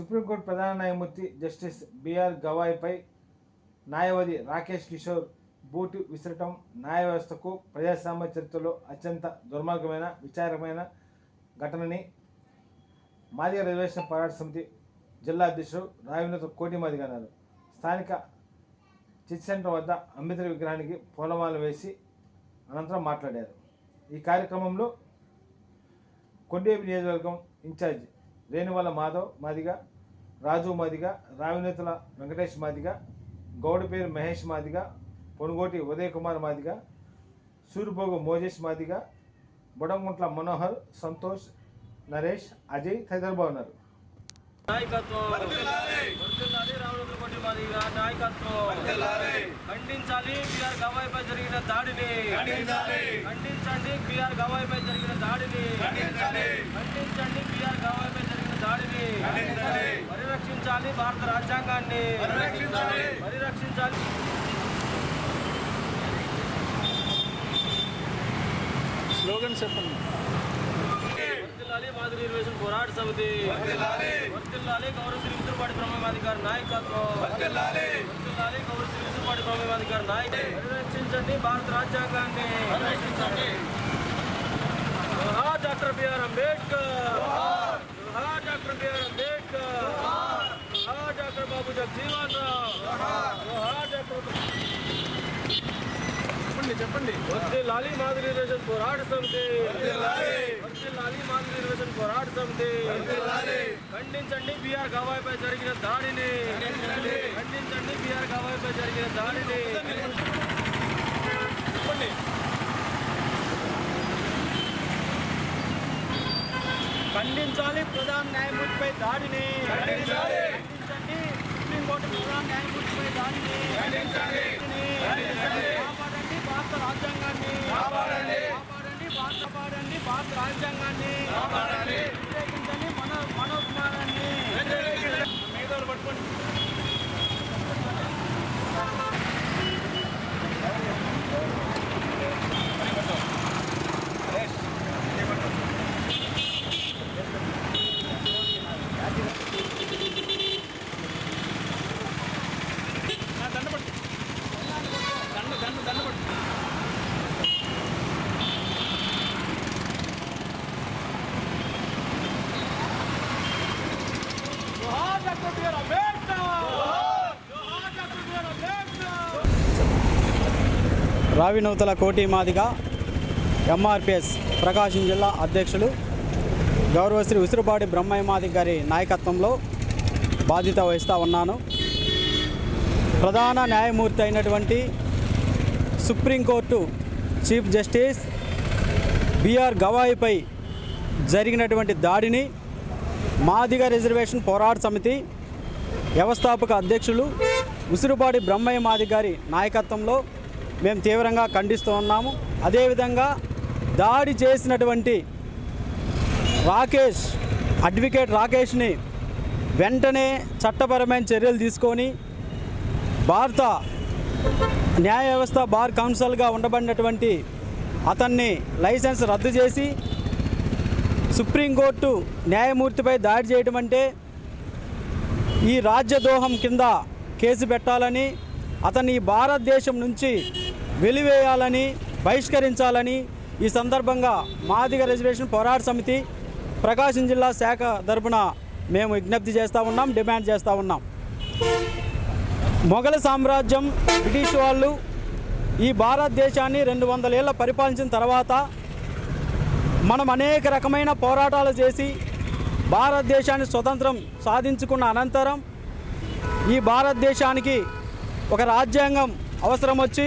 Supreme court ప్రధాన న్యాయమూర్తి justice BR గవాయ్పై న్యాయవాది రాకేష్ కిషోర్ బూటు విసరటం న్యాయ వ్యవస్థకు ప్రజాస్వామ్య చరిత్రలో అత్యంత దుర్మార్గమైన విచారమైన ఘటనని మాదిగ రిజర్వేషన్ పోరాట సమితి జిల్లా అధ్యక్షుడు రావినత కోటి మాదిగ అన్నారు. స్థానిక చిట్ సెంటర్ వద్ద అంబేద్కర్ విగ్రహానికి పూలమాల వేసి అనంతరం మాట్లాడారు. ఈ కార్యక్రమంలో కొండేపి నియోజకవర్గం ఇన్ఛార్జ్ రేణువల మాధవ్ మాదిగ రాజు మాదిగ రావినేతుల వెంకటేష్ మాదిగ గౌడపేరు మహేష్ మాదిగ పొనుగోటి ఉదయ్ కుమార్ మాదిగ సూరిపోగు మోజేష్ మాదిగ బుడంగుంట్ల మనోహర్ సంతోష్ నరేష్ అజయ్ తదితరులు బాగున్నారు ఖండించాలి బిఆర్ గవాయిపై జరిగిన దాడిని. ఖండించండి బిఆర్ గవాయిపై జరిగిన దాడిని పరిరక్షించాలి భారత రాజ్యాంగాన్ని. పరిరక్షించాలి. స్లోగన్ చెప్పండి. వర్ధిల్లాలి మాదిరి రిజర్వేషన్ పోరాట సమితి. వర్ధిల్లాలి గౌరవ శ్రీ విసురుపాటి బ్రహ్మాధికారి నాయకత్వం. వర్ధిల్లాలి గౌరవ శ్రీ విసురుపాటి బ్రహ్మాధికారి నాయకత్వం. పరిరక్షించండి భారత రాజ్యాంగాన్ని. Doctor B R Ambedkar. Doctor B R Ambedkar జోహార్ డాక్టర్ బాబు జగజీవన్ రావు జోహార్ డాక్టర్ చెప్పండి చెప్పండి వర్ధిల్లాలి మాదిరి రిజర్వేషన్ పోరాట సమితి వర్ధిల్లాలి మాదిరి రిజర్వేషన్ పోరాట సమితి ఖండించండి బిఆర్ గవాయిపై జరిగిన దాడిని ఖండించండి బిఆర్ గవాయిపై జరిగిన దాడిని చెప్పండి ఖండించాలి. ప్రధాన న్యాయమూర్తిపై దాడిని. ఖండించండి. సుప్రీంకోర్టు ప్రధాన న్యాయమూర్తిపై దాడిని. కాపాడండి భారత రాజ్యాంగాన్ని. కాపాడండి. భారత రాజ్యాంగాన్ని వ్యతిరేకించండి మన మనోకుమారాన్ని మిగతా పట్టుకోండి దండ పట్టు దండ దండ దండ పట్టు రావి నూతల కోటి మాదిగ ఎంఆర్పిఎస్ ప్రకాశం జిల్లా అధ్యక్షులు గౌరవశ్రీ ఉసురుపాటి బ్రహ్మయ్య మాదిగ గారి నాయకత్వంలో బాధ్యత వహిస్తూ ఉన్నాను. ప్రధాన న్యాయమూర్తి అయినటువంటి supreme court chief justice B R గవాయిపై జరిగినటువంటి దాడిని మాదిగ రిజర్వేషన్ పోరాట సమితి వ్యవస్థాపక అధ్యక్షులు ఉసురుపాటి బ్రహ్మయ్య మాది గారి నాయకత్వంలో మేము తీవ్రంగా ఖండిస్తూ ఉన్నాము. అదేవిధంగా దాడి చేసినటువంటి రాకేష్ అడ్వకేట్ రాకేష్ని వెంటనే చట్టపరమైన చర్యలు తీసుకొని భారత న్యాయ వ్యవస్థ బార్ కౌన్సిల్గా ఉండబడినటువంటి అతన్ని లైసెన్స్ రద్దు చేసి సుప్రీంకోర్టు న్యాయమూర్తిపై దాడి చేయడం అంటే ఈ రాజ్యద్రోహం కింద కేసు పెట్టాలని అతన్ని భారతదేశం నుంచి వెలివేయాలని బహిష్కరించాలని ఈ సందర్భంగా మాదిగ రిజర్వేషన్ పోరాట సమితి ప్రకాశం జిల్లా శాఖ తరపున మేము విజ్ఞప్తి చేస్తూ ఉన్నాం డిమాండ్ చేస్తూ ఉన్నాం. మొఘల సామ్రాజ్యం బ్రిటిష్ వాళ్ళు ఈ భారతదేశాన్ని రెండు వందల ఏళ్ళ పరిపాలించిన తర్వాత మనం అనేక రకమైన పోరాటాలు చేసి భారతదేశాన్ని స్వతంత్రం సాధించుకున్న అనంతరం ఈ భారతదేశానికి ఒక రాజ్యాంగం అవసరం వచ్చి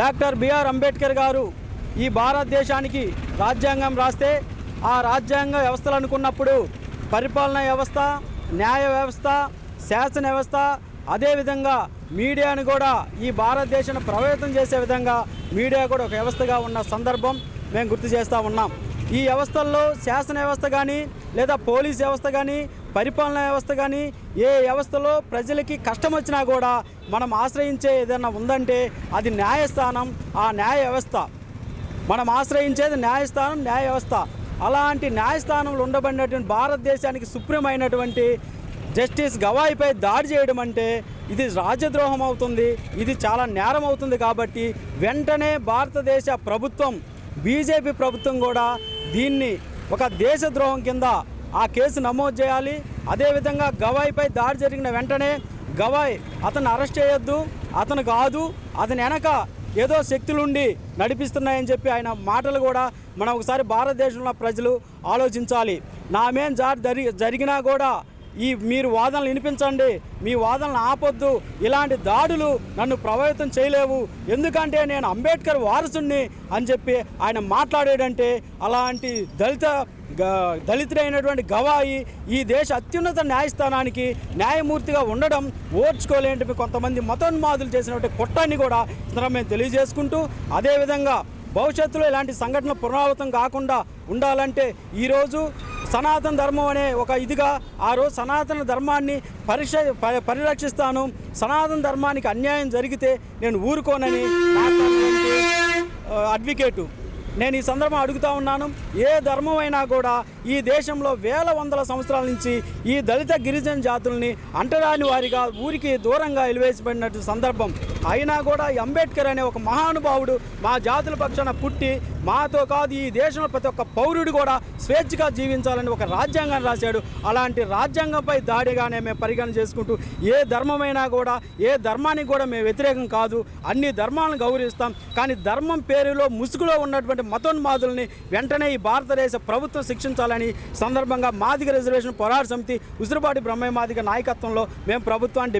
డాక్టర్ బిఆర్ అంబేద్కర్ గారు ఈ భారతదేశానికి రాజ్యాంగం రాస్తే ఆ రాజ్యాంగ వ్యవస్థలు అనుకున్నప్పుడు పరిపాలనా వ్యవస్థ న్యాయ వ్యవస్థ శాసన వ్యవస్థ అదేవిధంగా మీడియాను కూడా ఈ భారతదేశాన్ని ప్రభావితం చేసే విధంగా మీడియా కూడా ఒక వ్యవస్థగా ఉన్న సందర్భం మేము గుర్తు చేస్తూ ఉన్నాం. ఈ వ్యవస్థల్లో శాసన వ్యవస్థ కానీ లేదా పోలీస్ వ్యవస్థ కానీ పరిపాలనా వ్యవస్థ కానీ ఏ వ్యవస్థలో ప్రజలకి కష్టం వచ్చినా కూడా మనం ఆశ్రయించే ఏదైనా ఉందంటే అది న్యాయస్థానం ఆ న్యాయ వ్యవస్థ. మనం ఆశ్రయించేది న్యాయస్థానం న్యాయ వ్యవస్థ. అలాంటి న్యాయస్థానంలో ఉండబడినటువంటి భారతదేశానికి సుప్రీం అయినటువంటి జస్టిస్ గవాయిపై దాడి చేయడం అంటే ఇది రాజద్రోహం అవుతుంది ఇది చాలా నేరం అవుతుంది కాబట్టి వెంటనే భారతదేశ ప్రభుత్వం బీజేపీ ప్రభుత్వం కూడా దీన్ని ఒక దేశద్రోహం కింద ఆ కేసు నమోదు చేయాలి. అదేవిధంగా గవాయిపై దాడి జరిగిన వెంటనే గవాయ్ అతను అరెస్ట్ చేయొద్దు అతను కాదు అతని వెనక ఏదో శక్తులుండి నడిపిస్తున్నాయని చెప్పి ఆయన మాటలు కూడా మనం ఒకసారి భారతదేశంలో ప్రజలు ఆలోచించాలి. నా మేం జారి జరి జరిగినా కూడా ఈ మీరు వాదనలు వినిపించండి. మీ వాదనలు ఆపొద్దు. ఇలాంటి దాడులు నన్ను ప్రభావితం చేయలేవు. ఎందుకంటే నేను అంబేద్కర్ వారసుణ్ణి అని చెప్పి ఆయన మాట్లాడాడంటే అలాంటి దళిత గ- దళితుడైనటువంటి గవాయి ఈ దేశ అత్యున్నత న్యాయస్థానానికి న్యాయమూర్తిగా ఉండడం ఓర్చుకోలేని కొంతమంది మతోన్మాదులు చేసినటువంటి కుట్రాన్ని కూడా ఇందులో మేము తెలియజేసుకుంటూ అదేవిధంగా భవిష్యత్తులో ఇలాంటి సంఘటనలు పునరావృతం కాకుండా ఉండాలంటే ఈరోజు సనాతన ధర్మం అనే ఒక ఇదిగా ఆ రోజు సనాతన ధర్మాన్ని పరిష ప- పరిరక్షిస్తాను. సనాతన ధర్మానికి అన్యాయం జరిగితే నేను ఊరుకోనని అడ్వకేటు నేను ఈ సందర్భం అడుగుతా ఉన్నాను. ఏ ధర్మం అయినా కూడా ఈ దేశంలో వేల వందల సంవత్సరాల నుంచి ఈ దళిత గిరిజన జాతుల్ని అంటరాని వారిగా ఊరికి దూరంగా ఎలివేసిపడినట్టు సందర్భం అయినా కూడా ఈ అంబేద్కర్ అనే ఒక మహానుభావుడు మా జాతుల పక్షాన పుట్టి మాతో కాదు ఈ దేశంలో ప్రతి ఒక్క పౌరుడు కూడా స్వేచ్ఛగా జీవించాలని ఒక రాజ్యాంగాన్ని రాశాడు. అలాంటి రాజ్యాంగంపై దాడిగానే మేము పరిగణన చేసుకుంటూ ఏ ధర్మమైనా కూడా ఏ ధర్మానికి కూడా మేము వ్యతిరేకం కాదు. అన్ని ధర్మాలను గౌరవిస్తాం. కానీ ధర్మం పేరులో ముసుగులో ఉన్నటువంటి మతోన్మాదుల్ని వెంటనే ఈ భారతదేశ ప్రభుత్వం శిక్షించాలని సందర్భంగా మాదిగ రిజర్వేషన్ పోరాట సమితి ఉసిరిపాటి బ్రహ్మయ్య మాదిగ నాయకత్వంలో మేము ప్రభుత్వాన్ని